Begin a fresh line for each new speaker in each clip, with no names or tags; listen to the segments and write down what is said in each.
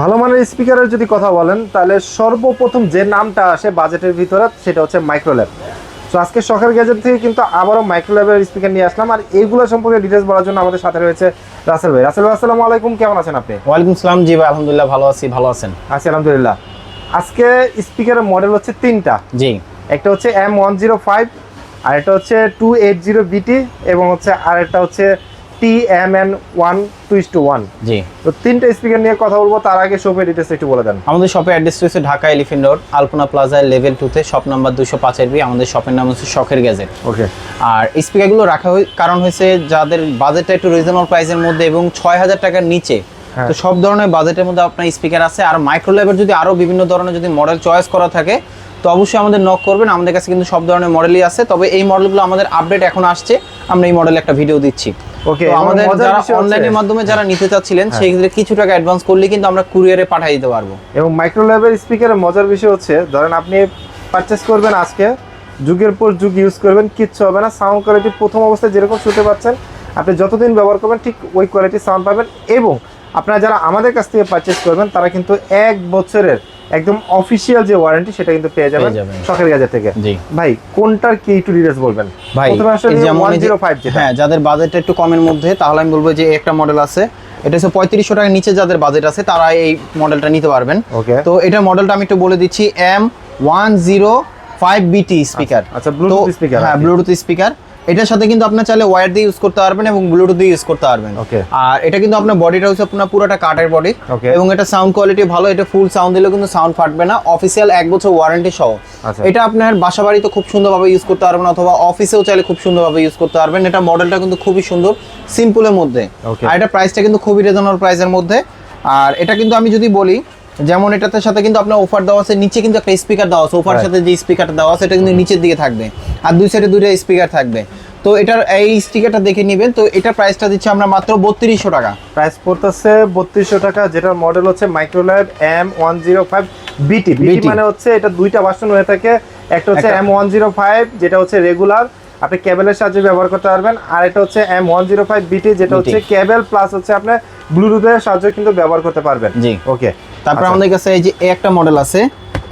ভালো মানের স্পিকারের যদি কথা বলেন তাহলে সর্বপ্রথম যে নামটা আসে বাজেটের ভিতরে সেটা হচ্ছে মাইক্রোল্যাব। তো আজকে শখের গ্যাজেট থেকে কিন্তু আবারও মাইক্রোল্যাবের স্পিকার নিয়ে আসলাম। আর এইগুলো সম্পর্কে ডিটেলস বলার জন্য আমাদের সাথে রয়েছে রাসেল ভাই। রাসেল ভাই আসসালামু আলাইকুম। কেমন আছেন আপনি?
ওয়ালাইকুম সালাম জি ভাই আলহামদুলিল্লাহ ভালো আছি। ভালো আছেন?
আছি আলহামদুলিল্লাহ। আজকে স্পিকারের মডেল হচ্ছে তিনটা।
জি।
একটা হচ্ছে এম ওয়ান জিরো ফাইভ আর একটা হচ্ছে টু এইট জিরো বিটি এবং হচ্ছে আর একটা হচ্ছে T M N one two S two one
জি।
তো তিনটা স্পিকার নিয়ে কথা বলব তার আগে শপের ডিটেলস একটু বলে দেন।
আমাদের শপের অ্যাড্রেস রয়েছে ঢাকা এলিফেন্ট রোড আলপনা প্লাজায় লেভেল টুতে শপ নাম্বার দুশো পাঁচের বি আমাদের শপের নাম হচ্ছে শখের গ্যাজেট
ওকে
আর স্পিকারগুলো রাখা কারণ হয়েছে যাদের বাজেটটা একটু রিজনেবল প্রাইসের মধ্যে এবং ছয় হাজার টাকার নিচে
হ্যাঁ।
তো সব ধরনের বাজেটের মধ্যে আপনার স্পিকার আছে। আর মাইক্রোলেভের যদি আরও বিভিন্ন ধরনের যদি মডেল চয়েস করা থাকে তো অবশ্যই আমাদের নক করবেন। আমাদের কাছে কিন্তু সব ধরনের মডেলই আছে। তবে এই মডেলগুলো আমাদের আপডেট এখন আসছে। আমরা এই মডেলে একটা ভিডিও দিচ্ছি।
ওকে
আমাদের যারা অনলাইনের মাধ্যমে যারা নিতে চাচ্ছিলেন সেই ক্ষেত্রে কিছু টাকা অ্যাডভান্স করলে কিন্তু আমরা কুরিয়ারে পাঠিয়ে দিতে পারব।
এবং মাইক্রোল্যাবের স্পিকারের মজার বিষয় হচ্ছে ধরেন আপনি পারচেস করবেন আজকে যুগের পর যুগ ইউজ করবেন কিচ্ছু হবে না সাউন্ড কোয়ালিটি প্রথম অবস্থায় যেরকম শুনতে পাচ্ছেন আপনি যতদিন ব্যবহার করবেন ঠিক ওই কোয়ালিটির সাউন্ড পাবেন এবং আপনারা যারা আমাদের কাছ থেকে পারচেস করবেন তারা কিন্তু এক বছরের একদম অফিসিয়াল যে ওয়ারেন্টি সেটা কিন্তু পেয়ে যাবেন। শখের গাজের থেকে।
জি।
ভাই কোনটার কি একটু ডিটেলস বলবেন?
ভাই এই যেমন যে-
105 যেটা।
হ্যাঁ যাদের বাজেটটা একটু কমের মধ্যে তাহলে আমি বলব যে একটা মডেল আছে। এটা হচ্ছে পঁয়ত্রিশশো টাকার নিচে যাদের বাজেট আছে তারা এই মডেলটা নিতে পারবেন।
ওকে
তো এটার মডেলটা আমি একটু বলে দিচ্ছি M one zero five BT speaker
আচ্ছা, Bluetooth স্পিকার
হ্যাঁ ব্লুটুথ স্পিকার এটার সাথে কিন্তু আপনার চাইলে ওয়্যার দিয়ে ইউজ করতে পারবেন এবং ব্লুটুথ দিয়ে ইউজ করতে পারবেন।
Okay.
আর এটা কিন্তু আপনার বডিটা হচ্ছে আপনার পুরোটা কাঠের বডি
Okay.
এবং এটা সাউন্ড কোয়ালিটি ভালো এটা ফুল সাউন্ড দিলেও কিন্তু সাউন্ড ফাটবে না। অফিসিয়াল এক বছর ওয়ারেন্টি সহ।
আচ্ছা।
এটা আপনার বাসা বাড়িতে খুব সুন্দরভাবে ইউজ করতে পারবেন অথবা অফিসেও চাইলে খুব সুন্দরভাবে ইউজ করতে পারবেন। এটা মডেলটা কিন্তু খুবই সুন্দর সিম্পলের মধ্যে. আর এটা প্রাইসটা কিন্তু খুবই রিজনেবল প্রাইসের মধ্যে। আর এটা কিন্তু আমি যদি বলি যেমন এটাতে সাথে কিন্তু আপনার অফার দেওয়া আছে নিচে কিন্তু একটা স্পিকার দেওয়া আছে অফার সাথে যে স্পিকারটা দেওয়া আছে এটা কিন্তু নিচের দিকে থাকবে। আর দুই সাইডে দুইটা স্পিকার থাকবে। তো এটার এই স্টিকারটা দেখে নেবেন। তো এটার প্রাইসটা দিচ্ছি আমরা মাত্র বত্রিশশো টাকা।
প্রাইস পড়তেছে বত্রিশশো টাকা যেটার মডেল হচ্ছে Microlab M one zero five BT BT মানে হচ্ছে এটা দুইটা ভার্সন হয়ে থাকে। একটা হচ্ছে এম ওয়ান জিরো ফাইভ যেটা হচ্ছে রেগুলার আপনি কেবলের সাহায্যে ব্যবহার করতে পারবেন। আর এটা হচ্ছে এম ওয়ান জিরো ফাইভ বিটি যেটা হচ্ছে কেবল প্লাস হচ্ছে আপনি ব্লুটুথের সাহায্যে কিন্তু ব্যবহার করতে পারবেন।
জি।
ওকে
তারপর আমাদের কাছে এই যে একটা মডেল আছে।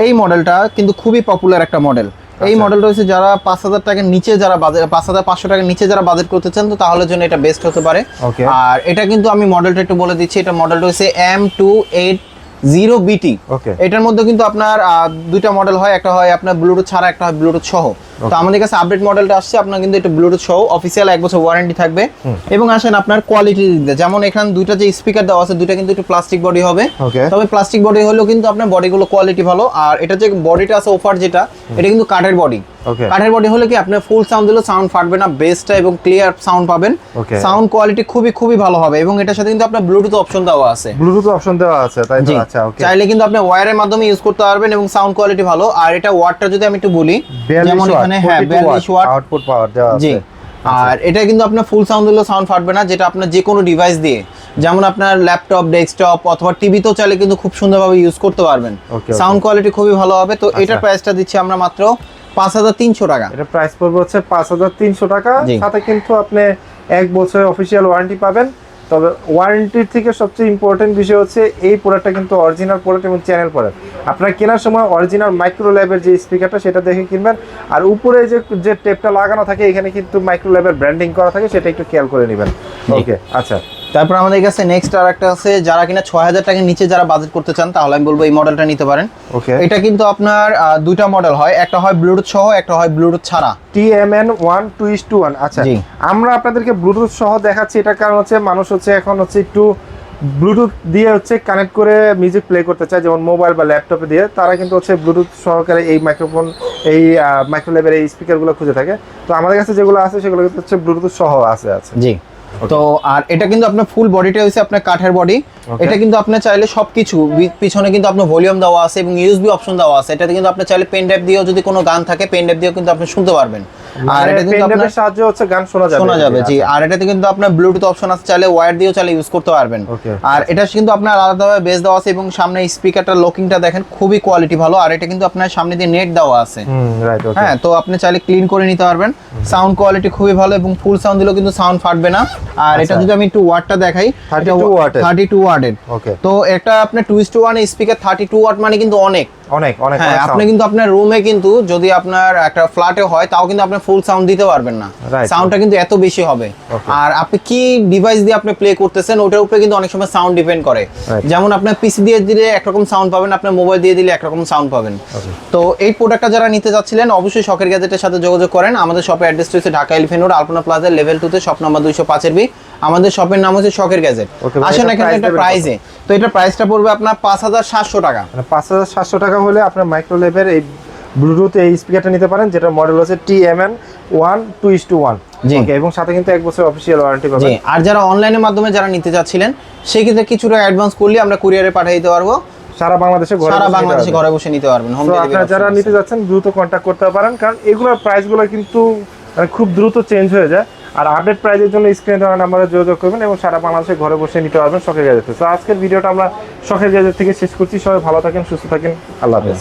এই মডেলটা কিন্তু খুবই পপুলার একটা মডেল এই
আচ্ছা।
মডেলটা হচ্ছে যারা পাঁচ হাজার টাকার নিচে যারা বাজেট পাঁচ হাজার পাঁচশো টাকার নিচে যারা বাজেট করতে চান তো তাহলে জন্য এটা বেস্ট হতে পারে আর এটা কিন্তু আমি মডেলটা একটু বলে দিচ্ছি এটা মডেলটা হচ্ছে এম টু এইট জিরো বিটি. এটার মধ্যে কিন্তু আপনার আহ, দুইটা মডেল হয় একটা হয় আপনার ব্লুটুথ ছাড়া একটা হয় ব্লুটুথ সহ তো আমাদের কাছে আপডেট মডেলটা আসছে আপনার কিন্তু এটা ব্লুটুথ সহ অফিসিয়াল এক বছর ওয়ারেন্টি থাকবে। এবং আসেন আপনার কোয়ালিটি দিতে। যেমন এখানে দুইটা যে স্পিকার দেওয়া আছে দুইটা কিন্তু একটু প্লাস্টিক বডি হবে। তবে প্লাস্টিক বডি হলেও কিন্তু আপনার বডিগুলো কোয়ালিটি ভালো। আর এটা যে বডিটা আছে অফার যেটা এটা কিন্তু কাঠের বডি কাঠের বডি হলে কি আপনার ফুল সাউন্ড দিলেও সাউন্ড ফাটবে না বেসটা এবং ক্লিয়ার সাউন্ড পাবেন। সাউন্ড কোয়ালিটি খুবই খুবই ভালো হবে। এবং এটার সাথে কিন্তু আপনার ব্লুটুথ অপশন দেওয়া আছে।
ব্লুটুথ অপশন দেওয়া আছে তাই তো? আচ্ছা ওকে
চাইলে কিন্তু আপনি ওয়্যারের মাধ্যমে ইউজ করতে পারবেন এবং সাউন্ড কোয়ালিটি ভালো। আর এটা ওয়াটটা যদি আমি একটু বলি যেমন এখানে হ্যাঁ বিয়াল্লিশ ওয়াট
আউটপুট পাওয়ার দেওয়া আছে।
আর এটা কিন্তু আপনার ফুল সাউন্ড দিলেও সাউন্ড ফাটবে না যেটা আপনার যে কোনো ডিভাইস দিয়ে। যেমন আপনার ল্যাপটপ ডেস্কটপ অথবা টিভিতেও চাইলে কিন্তু খুব সুন্দরভাবে ইউজ করতে পারবেন. সাউন্ড কোয়ালিটি খুবই ভালো হবে তো এটার
আচ্ছা।
প্রাইসটা দিচ্ছি আমরা মাত্র পাঁচ হাজার তিনশো টাকা।
এটা প্রাইস পড়বে হচ্ছে পাঁচ হাজার তিনশো টাকা। সাথে কিন্তু আপনি এক বছরের অফিসিয়াল ওয়ারেন্টি পাবেন। তবে ওয়ারেন্টির থেকে সবচেয়ে ইম্পর্টেন্ট বিষয় হচ্ছে এই প্রোডাক্টটা কিন্তু অরিজিনাল প্রোডাক্ট এবং চ্যানেল প্রোডাক্ট আপনার কেনার সময় অরিজিনাল মাইক্রো ল্যাবের যে স্পিকারটা সেটা দেখে কিনবেন। আর উপরে যে যে টেপটা লাগানো থাকে এখানে কিন্তু মাইক্রো ল্যাবের ব্র্যান্ডিং করা থাকে সেটা একটু খেয়াল করে নেবেন। ওকে আচ্ছা।
তারপর আমাদের কাছে নেক্সট আর একটা আছে যারা কিনা ছয় হাজার টাকার নিচে যারা বাজেট করতে চান তাহলে আমি বলব এই মডেলটা নিতে পারেন।
ওকে
এটা কিন্তু আপনার দুইটা মডেল হয় একটা হয় ব্লুটুথ সহ একটা হয় ব্লুটুথ ছাড়া।
TMN one two S two one আচ্ছা আমরা আপনাদেরকে ব্লুটুথ সহ দেখাচ্ছি এটার কারণ হচ্ছে মানুষ হচ্ছে এখন হচ্ছে একটু ব্লুটুথ দিয়ে হচ্ছে কানেক্ট করে মিউজিক প্লে করতে চায় যেমন মোবাইল বা ল্যাপটপে দিয়ে। তারা কিন্তু হচ্ছে ব্লুটুথ সহকারে এই মাইক্রোফোন এই মাইক্রোলেভের এই স্পিকারগুলো খুঁজে থাকে। তো আমাদের কাছে যেগুলো আছে সেগুলো কিন্তু হচ্ছে ব্লুটুথ সহ আছে আছে।
জি। তো আর এটা কিন্তু আপনার ফুল বডিটা হচ্ছে আপনার কাঠের বডি এটা কিন্তু আপনার চাইলে সবকিছু কিছু পিছনে কিন্তু আপনার ভলিউম দেওয়া আছে এবং ইউএসবি অপশন দেওয়া আছে। এটাতে কিন্তু আপনার চাইলে পেন ড্রাইভ দিয়েও যদি কোনো গান থাকে পেন ড্রাইভ দিয়েও কিন্তু আপনি শুনতে পারবেন। আর এটা কিন্তু আপনার
সাহায্যে হচ্ছে গান শোনা যাবে
শোনা যাবে জি।
আচ্ছা।
আর এটাতে কিন্তু আপনার ব্লুটুথ অপশন আছে চাইলে ওয়্যার দিয়েও চাইলে ইউজ করতে পারবেন। আর এটা কিন্তু আপনার আলাদাভাবে বেস দেওয়া আছে এবং সামনে স্পিকারটা লকিংটা দেখেন খুবই কোয়ালিটি ভালো। আর এটা কিন্তু আপনার সামনে দিয়ে নেট দেওয়া আছে। হ্যাঁ তো আপনি চাইলে ক্লিন করে নিতে পারবেন। সাউন্ড কোয়ালিটি খুবই ভালো এবং ফুল সাউন্ড দিলেও কিন্তু সাউন্ড ফাটবে না। আর এটা
আচ্ছা।
যদি আমি একটু ওয়াটটা দেখাই
32 watt এর।
থার্টি টু তো এটা আপনার two one speaker thirty two watt মানে কিন্তু অনেক।
অনেক অনেক
হ্যাঁ আপনি কিন্তু আপনার রুমে কিন্তু যদি আপনার একটা ফ্ল্যাটে হয় তাও কিন্তু আপনি ফুল সাউন্ড দিতে পারবেন না। সাউন্ডটা কিন্তু এত বেশি হবে। আর আপনি কি ডিভাইস দিয়ে আপনি প্লে করতেছেন ওটার উপরে কিন্তু অনেক সময় সাউন্ড ডিপেন্ড করে। যেমন আপনার পিসি দিয়ে দিলে একরকম সাউন্ড পাবেন আপনার মোবাইল দিয়ে দিলে একরকম সাউন্ড পাবেন। তো এই প্রোডাক্টটা যারা নিতে যাচ্ছিলেন অবশ্যই শখের গ্যাজেটের সাথে যোগাযোগ করেন। আমাদের শপের অ্যাড্রেস হচ্ছে ঢাকা এলিফেন্ট রোড আলপনা প্লাজার লেভেল টুতে শপ নাম্বার দুইশো পাঁচের বি আমাদের শপের নাম হচ্ছে শখের গ্যাজেট আসেন এখানে একটা প্রাইজে তো এটা প্রাইসটা পড়বে আপনার পাঁচ হাজার সাতশো টাকা।
মানে পাঁচ হাজার সাতশো টাকা হলে আপনার মাইক্রোলেভের এই ব্লুটুথ এই স্পিকারটা নিতে পারেন যেটা মডেল হচ্ছে T M N one two S two one. এবং সাথে কিন্তু এক বছর অফিসিয়াল ওয়ারেন্টি পাবেন।
আর যারা অনলাইনের মাধ্যমে যারা নিতে চাচ্ছিলেন সেক্ষেত্রে কিছুটা অ্যাডভান্স করলে আমরা কুরিয়ারে পাঠিয়ে দিতে পারব।
সারা বাংলাদেশে ঘরে
সারা বাংলাদেশে ঘরে বসে নিতে পারবেন হোম
আপনারা যারা নিতে যাচ্ছেন দ্রুত কন্ট্যাক্ট করতে পারেন কারণ এগুলোর প্রাইসগুলো কিন্তু মানে খুব দ্রুত চেঞ্জ হয়ে যায়। আর আপডেট প্রাইজের জন্য স্ক্রিনে দেওয়া নাম্বারে যোগাযোগ করবেন এবং সারা বাংলাদেশে ঘরে বসে নিতে পারবেন শখের গ্যাজেট তো আজকের ভিডিওটা আমরা শখের গ্যাজেট থেকে শেষ করছি। সবাই ভালো থাকেন সুস্থ থাকেন। আল্লাহ হাফেজ।